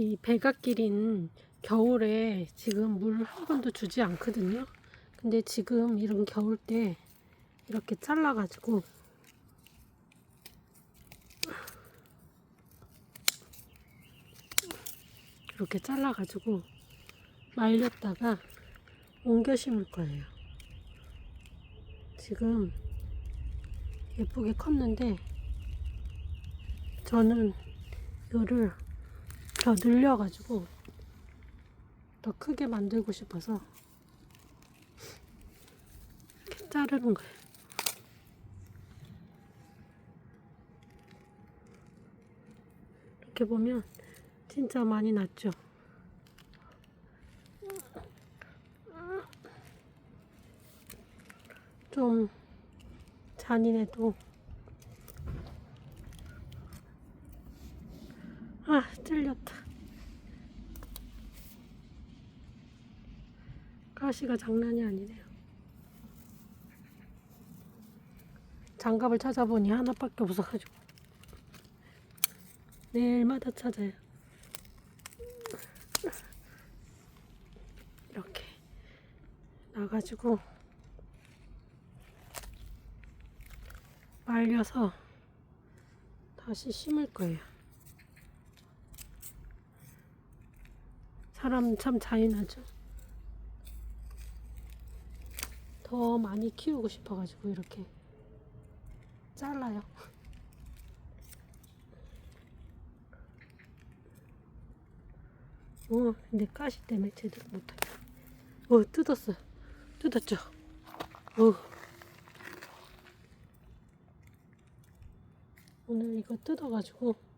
이 백악기린 겨울에 지금 물 한 번도 주지 않거든요. 근데 지금 이런 겨울 때 이렇게 잘라가지고 이렇게 잘라가지고 말렸다가 옮겨 심을 거예요. 지금 예쁘게 컸는데 저는 이거를 더 늘려가지고 더 크게 만들고 싶어서 이렇게 자르는 거예요. 이렇게 보면 진짜 많이 났죠. 좀 잔인해도 아 찔렸다. 가시가 장난이 아니네요. 장갑을 찾아보니 하나밖에 없어가지고. 내일마다 찾아요. 이렇게 나가지고 말려서 다시 심을 거예요. 사람 참 잔인하죠. 더 많이 키우고 싶어가지고 이렇게 잘라요. 어, 근데 가시 때문에 제대로 못하겠다. 어, 뜯었어. 뜯었죠? 어. 오늘 이거 뜯어가지고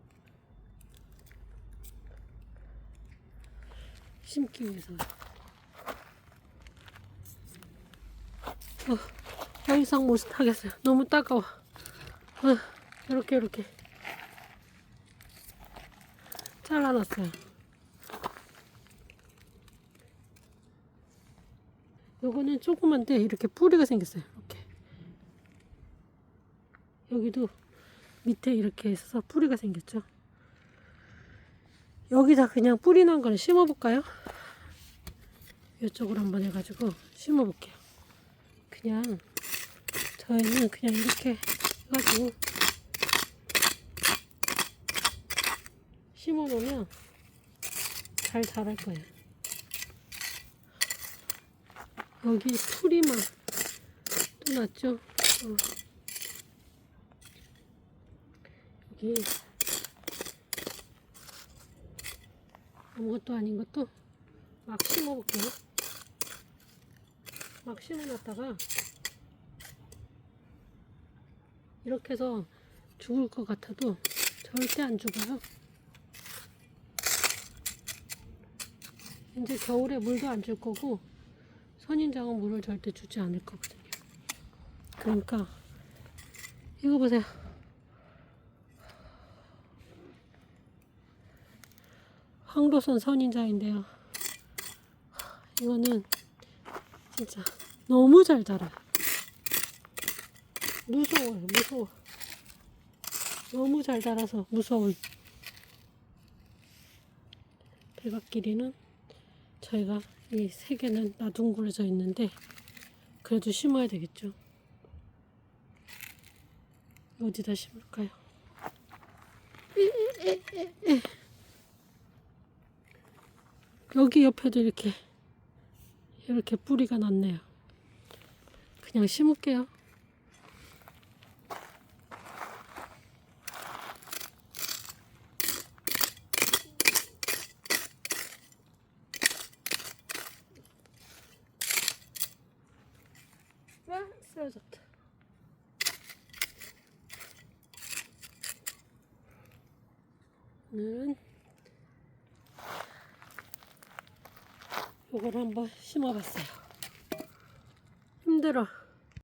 심기 위해서. 어, 더 이상 못 하겠어요. 너무 따가워. 어, 이렇게 이렇게. 잘라놨어요. 요거는 조그만데 이렇게 뿌리가 생겼어요. 이렇게. 여기도 밑에 이렇게 있어서 뿌리가 생겼죠. 여기다 그냥 뿌리 난 거를 심어볼까요? 이쪽으로 한번 해가지고 심어볼게요. 그냥 저희는 그냥 이렇게 해가지고 심어놓으면 잘 자랄 거예요. 여기 풀이만 또 났죠? 어. 여기 아무것도 아닌 것도 막 심어볼게요. 막 심어놨다가 이렇게 해서 죽을 것 같아도 절대 안 죽어요. 이제 겨울에 물도 안 줄 거고 선인장은 물을 절대 주지 않을 거거든요. 그러니까 이거 보세요. 황도선 선인장인데요. 이거는 진짜 너무 잘 자라요. 무서워요, 무서워. 너무 잘 자라서 무서운. 백악기리는 저희가 이 세 개는 나둥그려져 있는데 그래도 심어야 되겠죠. 어디다 심을까요? 여기 옆에도 이렇게 이렇게 뿌리가 났네요. 그냥 심을게요. 아, 쓰러졌다. 오늘은 요걸 한번 심어봤어요. 힘들어.